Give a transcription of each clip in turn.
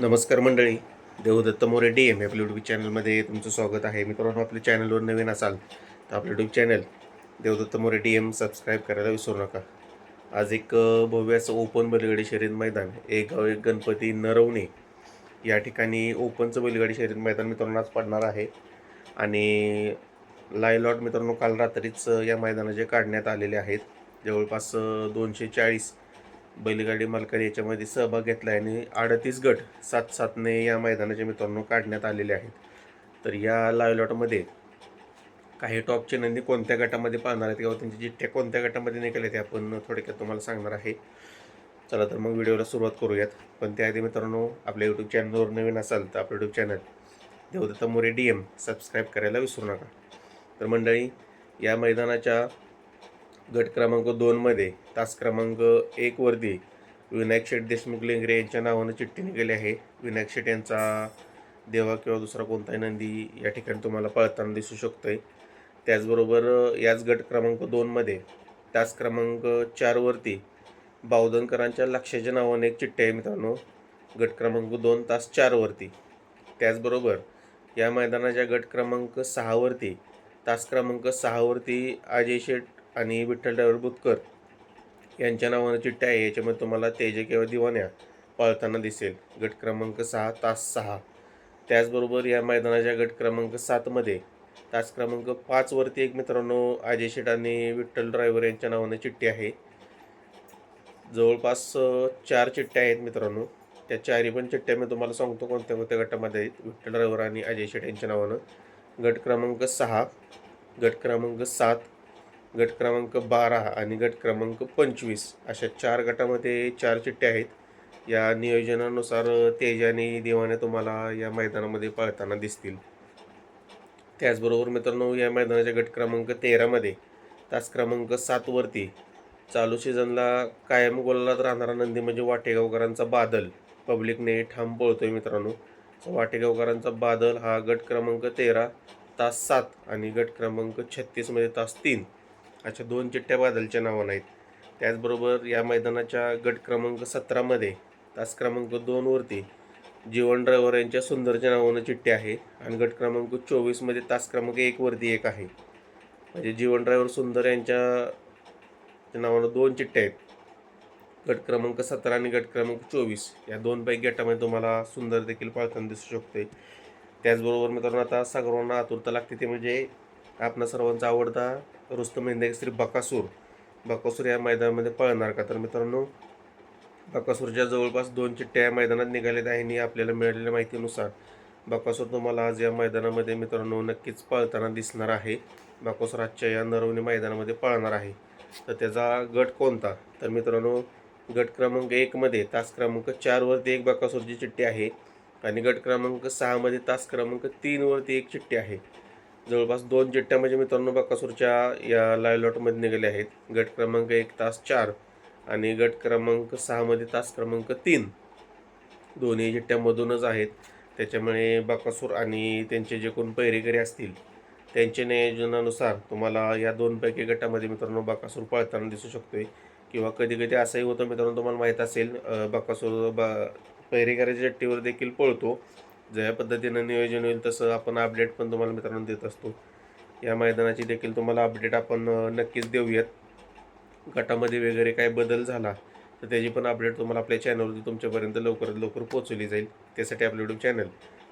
नमस्कार मंडळी. Devdatt More D M आपल्या यूट्यूब चॅनलमध्ये तुमचं स्वागत आहे. मित्रांनो आपल्या चॅनलवर नवीन असाल तर आपलं YouTube channel Devdatt More D M subscribe करायला विसरू नका. आज एक भव्य असं ओपन बैलगाडी शर्यत मैदान एक गाव एक गणपती नरवणे या ठिकाणी ओपनचं बैलगाडी शर्यत मैदान मित्रांनो आज पडणार आहे. आणि लायलॉट लॉट मित्रांनो काल रात्रीच या मैदानाचे काढण्यात आलेले आहेत. जवळपास दोनशे चाळीस बैलगाडी मालकाने याच्यामध्ये सहभाग घेतला आहे आणि अडतीस गट सात सातने या मैदानाचे मित्रांनो काढण्यात आलेले आहेत. तर या लायलॉटमध्ये लॉटमध्ये काही टॉपचे नंदी कोणत्या गटामध्ये पाहणार आहेत किंवा त्यांची जिठ्ठ्या कोणत्या गटामध्ये निघाले ते आपण थोडक्यात तुम्हाला सांगणार आहे. चला तर मग व्हिडिओला सुरुवात करूयात. पण त्याआधी मित्रांनो आपल्या यूट्यूब चॅनलवर नवीन असाल तर आपलं YouTube channel Devdatta More D M subscribe करायला विसरू नका. तर मंडळी या मैदानाच्या गट क्रमांक दोनमध्ये तास क्रमांक एकवरती विनायक शेठ देशमुख लेंगरे यांच्या नावानं चिठ्ठी निघाली आहे. विनायक शेठ यांचा देवा किंवा दुसरा कोणताही नंदी या ठिकाणी तुम्हाला पळताना दिसू शकतो आहे त्याचबरोबर याच गट क्रमांक दोनमध्ये तास क्रमांक चारवरती बावधनकरांच्या लक्षाच्या नावाने एक चिठ्ठी आहे मित्रांनो. गट क्रमांक दोन तास चारवरती त्याचबरोबर या मैदानाच्या गट क्रमांक सहावरती तास क्रमांक सहावरती अजय शेठ आणि विठ्ठल ड्रायव्हर बुतकर यांच्या नावानं चिठ्ठी आहे. याच्यामध्ये तुम्हाला तेजे किंवा दिवाण्या पाळताना दिसेल. गट क्रमांक सहा तास सहा. त्याचबरोबर या मैदानाच्या गट क्रमांक सातमध्ये तास क्रमांक पाचवरती एक मित्रांनो अजय शेठ आणि विठ्ठल ड्रायव्हर यांच्या नावानं चिठ्ठी आहे. जवळपास चार चिठ्ठ्या आहेत मित्रांनो. त्या चारी पण चिठ्ठ्या मी तुम्हाला सांगतो कोणत्या कोणत्या गटामध्ये आहेत. विठ्ठल ड्रायव्हर आणि अजय शेठ यांच्या नावानं. गट क्रमांक सहा. गट क्रमांक सात. गट क्रमांक बारा आणि गट क्रमांक पंचवीस अशा चार गटामध्ये चार चिठ्ठ्या आहेत. या नियोजनानुसार तेज आणि तुम्हाला या मैदानामध्ये पळताना दिसतील. त्याचबरोबर मित्रांनो या मैदानाच्या गट क्रमांक तेरामध्ये तास क्रमांक सातवरती चालू सीझनला कायम गोलात राहणारा नंदी म्हणजे वाटेगावकरांचा बादल. पब्लिकने ठाम पळतोय मित्रांनो. वाटेगावकरांचा बादल हा गट क्रमांक तेरा तास सात आणि गट क्रमांक छत्तीसमध्ये तास तीन. अशा दोन चिठ्ठ्या बादलच्या नावानं आहेत. त्याचबरोबर या मैदानाच्या गट क्रमांक सतरामध्ये तास क्रमांक दोनवरती जीवन ड्रायव्हर यांच्या सुंदरच्या नावानं चिठ्ठी आहे आणि गट क्रमांक चोवीसमध्ये तास क्रमांक एकवरती एक आहे. म्हणजे जीवन ड्रायव्हर सुंदर यांच्या नावानं दोन चिठ्ठ्या आहेत. गट क्रमांक सतरा आणि गट क्रमांक चोवीस या दोनपैकी गटामध्ये तुम्हाला सुंदर देखील पळताना दिसू शकते त्याचबरोबर मित्रांनो आता सर्वांना आतुरता लागते ते म्हणजे आपणा सर्वांचा आवडता रुस्तम हिंदे श्री बकासूर. बकासूर या मैदानामध्ये पळणार का? तर मित्रांनो बकासूरच्या जवळपास दोन चिठ्ठ्या या मैदानात निघालेल्या आहे आणि आपल्याला मिळालेल्या माहितीनुसार बकासूर तुम्हाला आज या मैदानामध्ये मित्रांनो नक्कीच पळताना दिसणार आहे. बकासूर आजच्या या नरवणी मैदानामध्ये पळणार आहे. तर त्याचा गट कोणता? तर मित्रांनो गट क्रमांक एकमध्ये तास क्रमांक चारवरती एक बकासूरची चिठ्ठी आहे आणि गट क्रमांक सहामध्ये तास क्रमांक तीनवरती एक चिठ्ठी आहे. जवळपास दोन चिठ्ठ्या म्हणजे मित्रांनो बकासूरच्या या लाईव्ह लॉटमध्ये निघाले आहेत. गट क्रमांक एक तास चार आणि गट क्रमांक सहामध्ये तास क्रमांक तीन. दोन्ही चिठ्ठ्यामधूनच आहेत. त्याच्यामुळे बाकासूर आणि त्यांचे जे कोण पैरेकरी असतील त्यांच्या नियोजनानुसार तुम्हाला या दोनपैकी गटामध्ये मित्रांनो बाकासूर पळताना दिसू शकतोय. किंवा कधी कधी असंही होतं मित्रांनो तुम्हाला माहीत असेल बाकासूर बा पैरेकऱ्याच्या जट्टीवर देखील पळतो. ज्या पद्धतीनं नियोजन होईल तसं आपण अपडेट पण तुम्हाला मित्रांनो देत असतो. या मैदानाची देखील तुम्हाला अपडेट आपण नक्कीच देऊयात. गटामध्ये वगैरे काय बदल झाला तर त्याची पण अपडेट तुम्हाला आपल्या चॅनलवरती तुमच्यापर्यंत लवकरात लवकर पोहोचवली जाईल. त्यासाठी आपलं YouTube channel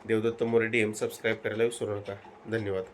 Devdatt More D M subscribe करायला विसरू नका. धन्यवाद.